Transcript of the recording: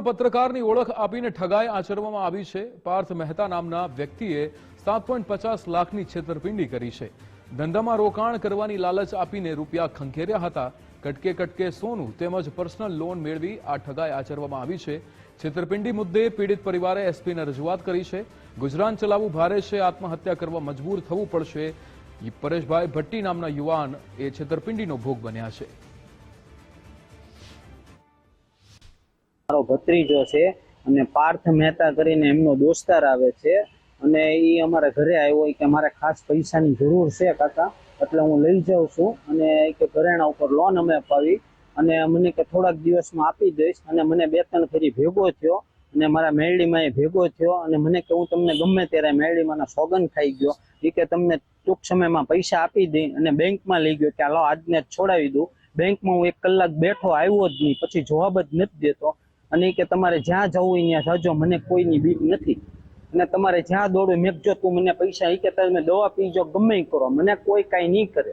પત્રકારની ઓળખ આપીને ઠગાઈ આચરવામાં આવી છે. પાર્થ મહેતા નામના વ્યક્તિએ સાત પોઈન્ટ પચાસ લાખની છેતરપિંડી કરી છે. ધંધામાં રોકાણ કરવાની લાલચ આપીને રૂપિયા ખંખેર્યા હતા. કટકે કટકે સોનું તેમજ પર્સનલ લોન મેળવી આ ઠગાઈ આચરવામાં આવી છે. છેતરપિંડી મુદ્દે પીડિત પરિવારે એસપીને રજૂઆત કરી છે. ગુજરાન ચલાવવું ભારે છે. આત્મહત્યા કરવા મજબૂર થવું પડશે. પરેશભાઈ ભટ્ટી નામના યુવાન એ છેતરપિંડીનો ભોગ બન્યા છે. મારો ભત્રીજો છે અને પાર્થ મહેતા કરીને એમનો દોસ્તાર આવે છે. અને એ અમારા ઘરે આવ્યો કે મારે ખાસ પૈસાની જરૂર છે કાકા, એટલે હું લઈ જાઉં છું. અને કે ઘરેણા ઉપર લોન અમે અપાવી અને મને કે થોડાક દિવસમાં આપી દઈશ. અને મને બે ત્રણ ફેરી ભેગો થયો અને મારા મેરડીમાં એ ભેગો થયો અને મને કે હું તમને ગમે ત્યારે મેરડીમાંના સોગન ખાઈ ગયો. એ કે તમને ટૂંક સમયમાં પૈસા આપી દઈ અને બેંકમાં લઈ ગયો કે હાલો આજને છોડાવી દઉં. બેંકમાં હું એક કલાક બેઠો આવ્યો જ નહીં, પછી જવાબ જ નથી દેતો. અને કે તમારે જ્યાં જવું હોય ત્યાં જજો, મને કોઈની બીક નથી. અને તમારે જ્યાં દોડવું, મેં જો તું મને પૈસા એ કે તમે દવા પીજો, ગમે કરો. મને કોઈ કાંઈ નહીં કરે.